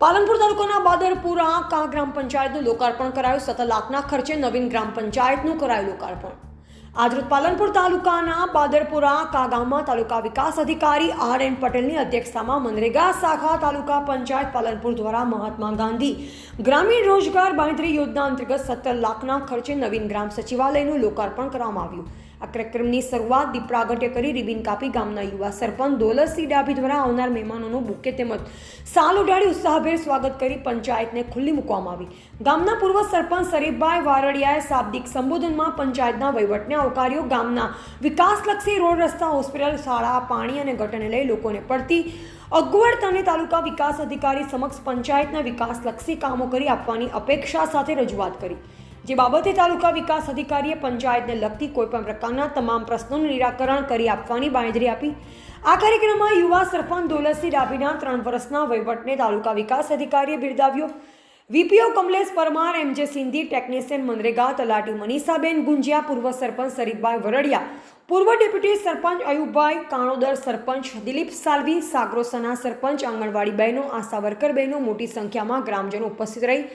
પાલનપુર તાલુકાના બાદરપુરા કા ગ્રામ પંચાયતનું લોકાર્પણ કરાયું. સત્તર લાખના ખર્ચે નવીન ગ્રામ પંચાયતનું કરાયું લોકાર્પણ. આજરોજ પાલનપુર તાલુકાના બાદરપુરા કાગામાં તાલુકા વિકાસ અધિકારી આર એન પટેલની અધ્યક્ષતામાં મનરેગા શાખા તાલુકા પંચાયત પાલનપુર દ્વારા મહાત્મા ગાંધી ગ્રામીણ રોજગાર બાંધરી યોજના અંતર્ગત સત્તર લાખના ખર્ચે નવીન ગ્રામ સચિવાલયનું લોકાર્પણ કરવામાં આવ્યું. આ કાર્યક્રમની શરૂઆત દીપ્રાગટ્ય કરી રિબિન કાપી ગામના યુવા સરપંચ દોલતસિંહ ડાભી દ્વારા આવનાર મહેમાનોનું બુકે તેમજ સાલ ઉડાડી ઉત્સાહભેર સ્વાગત કરી પંચાયતને ખુલ્લી મૂકવામાં આવી. ગામના પૂર્વ સરપંચ શરીફભાઈ વારડિયાએ શાબ્દિક સંબોધનમાં પંચાયતના વહીવટને આવકાર્યો. ગામના વિકાસલક્ષી રોડ રસ્તા, હોસ્પિટલ, શાળા, પાણી અને ગટરને લઈ લોકોને પડતી અગવડતાને તાલુકા વિકાસ અધિકારી સમક્ષ પંચાયતના વિકાસલક્ષી કામો કરી આપવાની અપેક્ષા સાથે રજૂઆત કરી. જે બાબતે તાલુકા વિકાસ અધિકારીએ પંચાયતને લગતી કોઈપણ પ્રકારના તમામ પ્રશ્નોનું નિરાકરણ કરી આપવાની બાંયધરી આપી. આ કાર્યક્રમમાં યુવા સરપંચ દોલતસિંહ ડાભીના ત્રણ વર્ષના વહીવટને તાલુકા વિકાસ અધિકારીએ બિરદાવ્યો. VPO Kamlesh Parmar, MJ Sindhi, technician MNREGA, તલાટી મનીષાબેન ગુંજિયા, પૂર્વ સરપંચ શરીફભાઈ વરડિયા, પૂર્વ ડેપ્યુટી સરપંચ અયુબભાઈ કાણોદર સરપંચ દિલીપ સાલવી સાગરોસના સરપંચ આંગણવાડી બહેનો, આશા વર્કર બહેનો, મોટી સંખ્યામાં ગ્રામજનો ઉપસ્થિત રહી.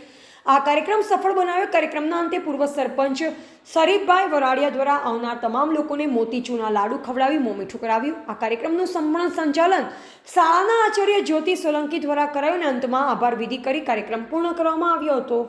આ કાર્યક્રમ સફળ બનાવ્યો. કાર્યક્રમના અંતે પૂર્વ સરપંચ શરીફભાઈ વરાડિયા દ્વારા આવનાર તમામ લોકોને મોતીચૂરના લાડુ ખવડાવી મોમીઠું કરાવ્યું. આ કાર્યક્રમનું સંપૂર્ણ સંચાલન શાળાના આચાર્ય જ્યોતિ સોલંકી દ્વારા કરાયું અને અંતમાં આભાર વિધિ કરી કાર્યક્રમ પૂર્ણ કરવામાં આવ્યો હતો.